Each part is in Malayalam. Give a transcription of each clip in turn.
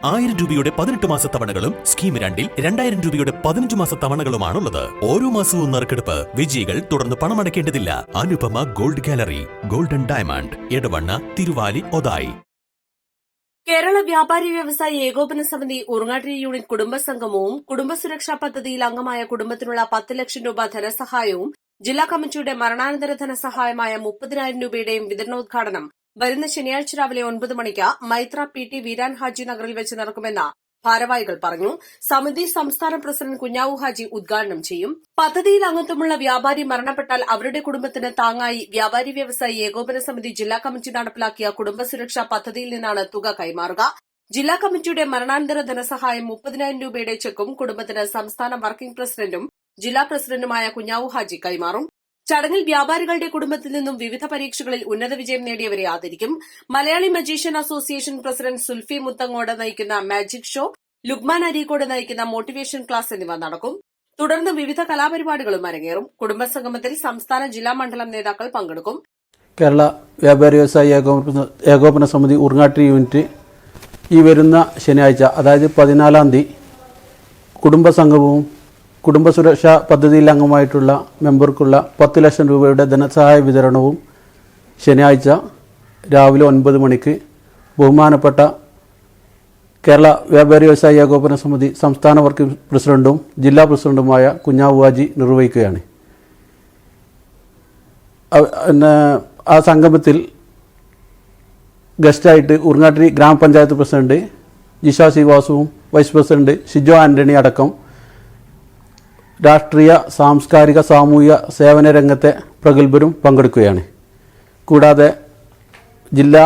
ആയിരം രൂപയുടെ പതിനെട്ട് മാസ തവണകളും സ്കീം രണ്ടിൽ രണ്ടായിരം രൂപയുടെ പതിനഞ്ച് മാസ തവണകളുമാണുള്ളത്. ഓരോ മാസവും നറുക്കെടുപ്പ് വിജയികൾ തുടർന്ന് പണമടയ്ക്കേണ്ടതില്ല. Anupama gold gallery golden diamond Edavanna Thiruvali Othayi. Kerala വ്യാപാരി വ്യവസായി ഏകോപന സമിതി ഉറങ്ങാട്ടിരി യൂണിറ്റ് കുടുംബസംഗമവും കുടുംബസുരക്ഷാ പദ്ധതിയിൽ അംഗമായ കുടുംബത്തിനുള്ള പത്ത് ലക്ഷം രൂപ ധനസഹായവും ജില്ലാ കമ്മിറ്റിയുടെ മരണാനന്തര ധനസഹായമായ മുപ്പതിനായിരം രൂപയുടെയും വിതരണോദ്ഘാടനം വരുന്ന ശനിയാഴ്ച രാവിലെ ഒൻപത് മണിക്ക് മൈത്ര പി ടി വീരാൻ ഹാജി നഗറിൽ വെച്ച് നടക്കുമെന്ന് ഭാരവാഹികൾ പറഞ്ഞു. സമിതി സംസ്ഥാന പ്രസിഡന്റ് കുഞ്ഞാവു ഹാജി ഉദ്ഘാടനം ചെയ്യും. പദ്ധതിയിൽ അംഗത്വമുള്ള വ്യാപാരി മരണപ്പെട്ടാൽ അവരുടെ കുടുംബത്തിന് താങ്ങായി വ്യാപാരി വ്യവസായി ഏകോപന സമിതി ജില്ലാ കമ്മിറ്റി നടപ്പിലാക്കിയ കുടുംബസുരക്ഷാ പദ്ധതിയിൽ നിന്നാണ് തുക കൈമാറുക. ജില്ലാ കമ്മിറ്റിയുടെ മരണാനന്തര ധനസഹായം മുപ്പതിനായിരം രൂപയുടെ ചെക്കും കുടുംബത്തിന് സംസ്ഥാന വർക്കിംഗ് പ്രസിഡന്റും ജില്ലാ പ്രസിഡന്റുമായ കുഞ്ഞാവു ഹാജി കൈമാറും. ചടങ്ങിൽ വ്യാപാരികളുടെ കുടുംബത്തിൽ നിന്നും വിവിധ പരീക്ഷകളിൽ ഉന്നത വിജയം നേടിയവരെ ആദരിക്കും. Malayali magician association president Sulfi Muthangode നയിക്കുന്ന മാജിക് ഷോ ലുക്മാൻ അരീക്കോട് നയിക്കുന്ന മോട്ടിവേഷൻ ക്ലാസ് എന്നിവ നടക്കും. തുടർന്ന് വിവിധ കലാപരിപാടികളും അരങ്ങേറും. കുടുംബസംഗമത്തിൽ സംസ്ഥാന ജില്ലാ മണ്ഡലം നേതാക്കൾ പങ്കെടുക്കും. കേരള വ്യാപാരി വ്യവസായി ഏകോപന ഏകോപന സമിതി ഉറങ്ങാട്ടി യൂണിറ്റ് ഈ വരുന്ന ശനിയാഴ്ച അതായത് പതിനാലാം തീയതി കുടുംബസുരക്ഷാ പദ്ധതിയിൽ അംഗമായിട്ടുള്ള മെമ്പർക്കുള്ള പത്ത് ലക്ഷം രൂപയുടെ ധനസഹായ വിതരണവും ശനിയാഴ്ച രാവിലെ ഒൻപത് മണിക്ക് ബഹുമാനപ്പെട്ട കേരള വ്യാപാരി വ്യവസായ ഏകോപന സമിതി സംസ്ഥാന വർക്കിംഗ് പ്രസിഡന്റും ജില്ലാ പ്രസിഡന്റുമായ കുഞ്ഞാവുവാജി നിർവഹിക്കുകയാണ്. ആ സംഗമത്തിൽ ഗസ്റ്റായിട്ട് ഉറുങ്ങാട്ടിരി ഗ്രാമപഞ്ചായത്ത് പ്രസിഡന്റ് ജിഷ ശ്രീവാസുവും വൈസ് പ്രസിഡന്റ് ഷിജോ ആന്റണി അടക്കം രാഷ്ട്രീയ സാംസ്കാരിക സാമൂഹിക സേവന രംഗത്തെ പ്രഗത്ഭരും പങ്കെടുക്കുകയാണ്. കൂടാതെ ജില്ലാ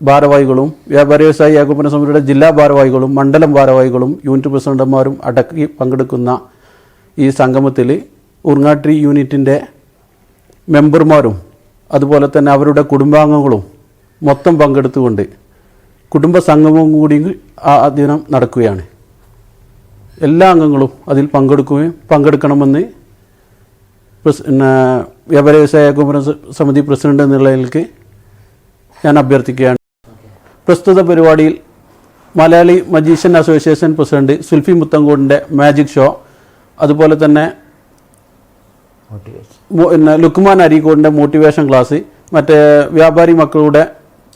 ഭാരവാഹികളും വ്യാപാര വ്യവസായി ഏകോപന സമിതിയുടെ ജില്ലാ ഭാരവാഹികളും മണ്ഡലം ഭാരവാഹികളും യൂണിറ്റ് പ്രസിഡന്റുമാരും അടക്കി പങ്കെടുക്കുന്ന ഈ സംഗമത്തിൽ ഉറുങ്ങാട്ടിരി യൂണിറ്റിന്റെ മെമ്പർമാരും അതുപോലെ തന്നെ അവരുടെ കുടുംബാംഗങ്ങളും മൊത്തം പങ്കെടുത്തുകൊണ്ട് കുടുംബ സംഗമവും കൂടി ആ ദിനം നടക്കുകയാണ്. എല്ലാ അംഗങ്ങളും അതിൽ പങ്കെടുക്കുകയും പങ്കെടുക്കണമെന്ന് പ്രസ് പിന്നെ വ്യാപാര വ്യവസായ ഏകോപന സമിതി പ്രസിഡന്റ് എന്നുള്ള നിലയ്ക്ക് ഞാൻ അഭ്യർത്ഥിക്കുകയാണ്. പ്രസ്തുത പരിപാടിയിൽ Malayali magician association president Sulfi മുത്തങ്കോടിന്റെ magic show അതുപോലെ തന്നെ പിന്നെ ലുക്മാൻ അരീക്കോടിന്റെ മോട്ടിവേഷൻ ക്ലാസ് മറ്റേ വ്യാപാരി മക്കളുടെ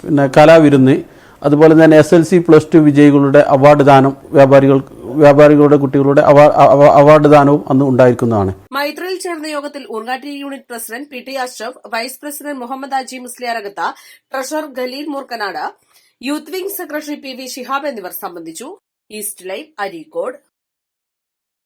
പിന്നെ കലാവിരുന്ന് അതുപോലെ തന്നെ S L C plus two വിജയികളുടെ award ദാനം വ്യാപാരികൾ വ്യാപാരികളുടെ കുട്ടികളുടെ അവാ- അവാർഡ് ദാനവും അന്ന് ഉണ്ടായിരിക്കുന്നതാണ്. മൈത്രയിൽ ചേർന്ന യോഗത്തിൽ Urgatti unit president P T Ashraf vice president Muhammad Aji Musliyarakath treasurer Khaleel Moorkanad youth wing secretary P V Shihab എന്നിവർ സംബന്ധിച്ചു. East live Areekode.